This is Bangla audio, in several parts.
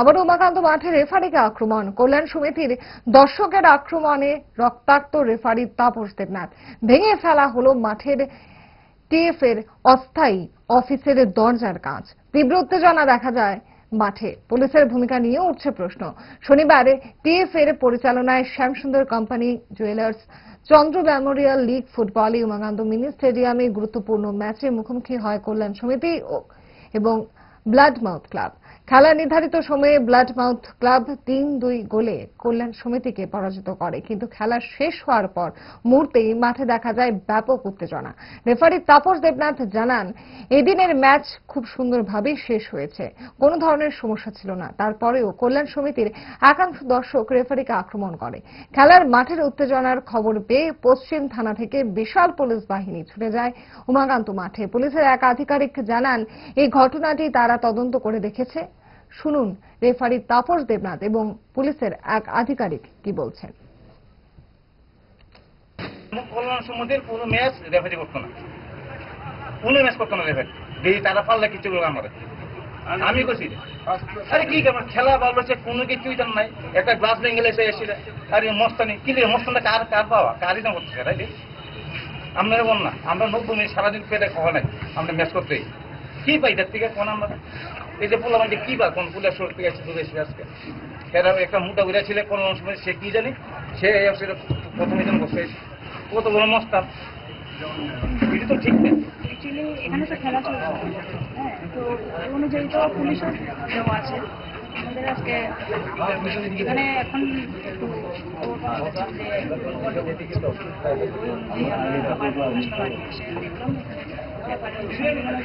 আবার উমাকান্ত মাঠে রেফারিকে আক্রমণ। কল্যাণ সমিতির দর্শকের আক্রমণে রক্তাক্ত রেফারি তাপস দেবনাথ। ভেঙে ফেলা হলো মাঠের টিএফ এর অস্থায়ী অফিসের দরজার কাঁচ। তীব্র উত্তেজনা দেখা যায় মাঠে। পুলিশের ভূমিকা নিয়ে উঠছে প্রশ্ন। শনিবার টিএফ এর পরিচালনায় Shyamsundar company jewellers Chandra memorial league ফুটবলে উমাকান্ত মিনি স্টেডিয়ামে গুরুত্বপূর্ণ ম্যাচে মুখোমুখি হয় কল্যাণ সমিতি এবং ব্লাড মাউথ ক্লাব। খেলা নির্ধারিত সময়ে ব্লাড মাউথ ক্লাব তিন দুই গোলে কল্যাণ সমিতিকে পরাজিত করে। কিন্তু খেলা শেষ হওয়ার পর মুহূর্তেই মাঠে দেখা যায় ব্যাপক উত্তেজনা। রেফারি তাপস দেবনাথ জানান, এদিনের ম্যাচ খুব সুন্দরভাবে শেষ হয়েছে। কোনো ধরনের সমস্যা ছিল না। তারপরেও কল্যাণ সমিতির একাংশ দর্শক রেফারিকে আক্রমণ করে। খেলার মাঠের উত্তেজনার খবর পেয়ে পশ্চিম থানা থেকে বিশাল পুলিশ বাহিনী ছুটে যায় উমাকান্ত মাঠে। পুলিশের এক আধিকারিক জানান, এই ঘটনাটি তারা তদন্ত করে দেখেছে। শুনুন, রেফারি তাপস দেবনাথ এবং পুলিশের এক আধিকারিক কি বলছেন? কোনো কিছু জান নাই। একটা মস্তানি কি মস্তানটা কার কারই আমরা আমরা নব্বই মিনিট সারাদিন পেটে খাওয়া নাই। আমরা ম্যাচ করতেই। কি পাই তার থেকে? কোন আমরা? এই যে পোলা মানে কি বা কোন পুলের শোর আসছে দূরে এসে আজকে? এরা একটা মোটা ঘুরে ছিল, কোন সময় সে কি জানি? সে প্রথমে জন বসে কত বড় মস্তান এটা তো ঠিক এখানে তো খেলা চলছে। হ্যাঁ আছে।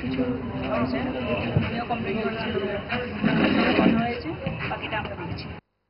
কিছু। কমপ্লিট করেছি।